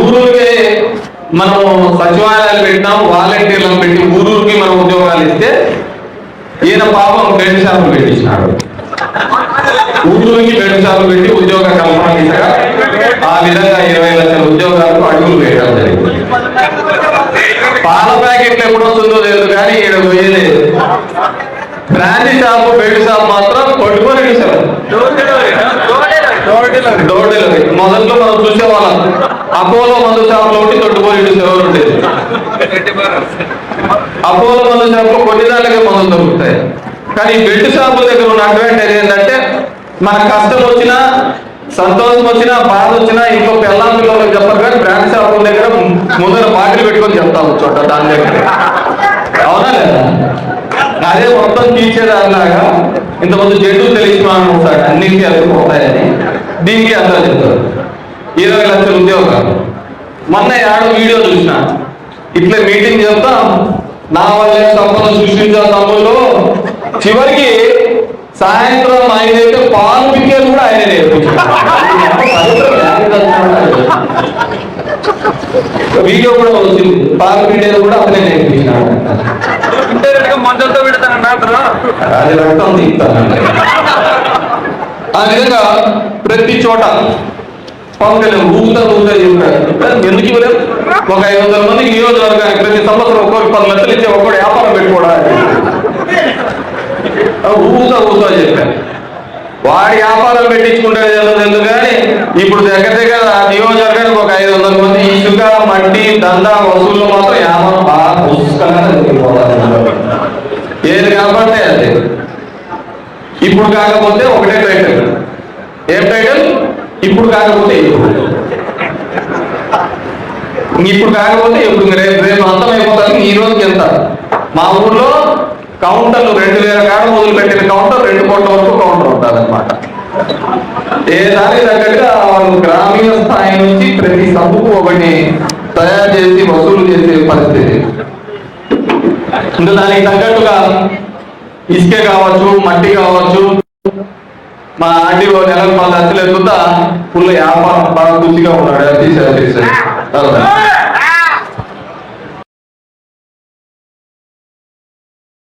ఊరూరికే మనం సచివాలయాలు పెట్టినాం వాలంటీర్లను పెట్టి ఊరూరికి మనం ఉద్యోగాలు ఇస్తే ఈయన పాపం బెడ్ షాపులు పెట్టించినాడు. ఊరూరికి బెడ్ షాపులు పెట్టి ఉద్యోగ కల్పన దిశగా ఆ విధంగా ఇరవై లక్షల ఉద్యోగాలకు అడుగులు వేయడం జరిగింది. పాల ప్యాకెట్లు ఎప్పుడు వస్తుందో తెలియదు కానీ ఈడ పోయేలేదు బ్రాండ్ షాపు బెడ్ షాప్ మాత్రం కొట్టుకొని ఇస్తారు డోర్ డెలివరీ మొదట్లో మనం చూసేవాళ్ళం. అపోలో మందు చేపలు ఒకటి ఉండి తొట్టుపోయి ఎవరు ఉండేది. అపోలో మందు చేపలు లో కొన్ని దానికే మందులు దొరుకుతాయి. కానీ ఈ బెడ్ షాపుల దగ్గర ఉన్న అడ్వాంటేజ్ ఏంటంటే మన కష్టం వచ్చినా సంతోషం వచ్చినా బాధ వచ్చినా ఇంకో పెళ్ళాం పిల్లలకు చెప్పరు కానీ బ్రాండ్ షాపుల దగ్గర ముందర బాటిల్ పెట్టుకొని చెప్తాము చోట దాని దగ్గర. అవునా లేదా? అదే మొత్తం తీర్చేదానిలాగా ఇంతమంది జడ్డు తెలిసిన ఉంటాడు అన్నింటికి వెళ్ళిపోతాయని దీనికి అర్థం చెప్తారు. ఇరవై లక్షల ఉద్యోగాలు మొన్న ఆడ వీడియో చూసిన. ఇట్లా మీటింగ్ చేస్తాం నా వల్లే సంపద సృష్టించే తమ్ముళ్ళు. చివరికి సాయంత్రం ఆయనైతే పాలు పిక్కేది కూడా ఆయన వీడియో కూడా వచ్చింది. పాలు పిండేది కూడా అతనే నేర్పించినాడు మందులతో పెడతాను అతను. అది రక్తం తీస్తానండి. ఆ విధంగా ప్రతి చోట పవన్ కళ్యాణ్ ఊగుతా ఊగుతా చెప్పాడు ఎందుకు ఇవ్వలేదు? ఒక ఐదు వందల మందికి నియోజకవర్గానికి ప్రతి సంవత్సరం ఒక్కొక్క పది లక్షలు ఇచ్చే ఒక్కడు వ్యాపారం పెట్టుకోవడానికి. ఊగుతా ఊగుతా చెప్పాను వాడి వ్యాపారం పెట్టించుకుంటే తెలియదు కానీ ఇప్పుడు దగ్గర దగ్గర ఆ నియోజకవర్గానికి ఒక ఐదు వందల మంది ఇసుక మట్టి దందా వసూళ్ళు మాత్రం వ్యాపారం బాగా పుష్కలంగా ఏది కాబట్టి అది. ఇప్పుడు కాకపోతే ఒకటే టైటిల్ ఏం టైటిల్ ఇప్పుడు కాకపోతే ఇప్పుడు. ఇప్పుడు కాకపోతే ఇప్పుడు రేపు రేపు అంతం అయిపోతుంది ఈ రోజుకి ఎంత? మా ఊర్లో కౌంటర్లు రెండు వేల కాడ మొదలు పెట్టిన కౌంటర్ రెండు కోట్ల వరకు కౌంటర్ ఉంటుంది ఏ దానికి తగ్గట్టుగా వాళ్ళు గ్రామీణ స్థాయి నుంచి ప్రతి సబ్బుకు ఒకటి తయారు చేసి వసూలు చేసే పరిస్థితి. ఇంకా దానికి తగ్గట్టుగా ఇసుక కావచ్చు మట్టి కావచ్చు మా ఆంటీలో నెలకు పది లక్షలు ఎత్తుతా ఫుల్ వ్యాపారం బాగా ఖుషిగా ఉన్నాడు తీసారు తీసారు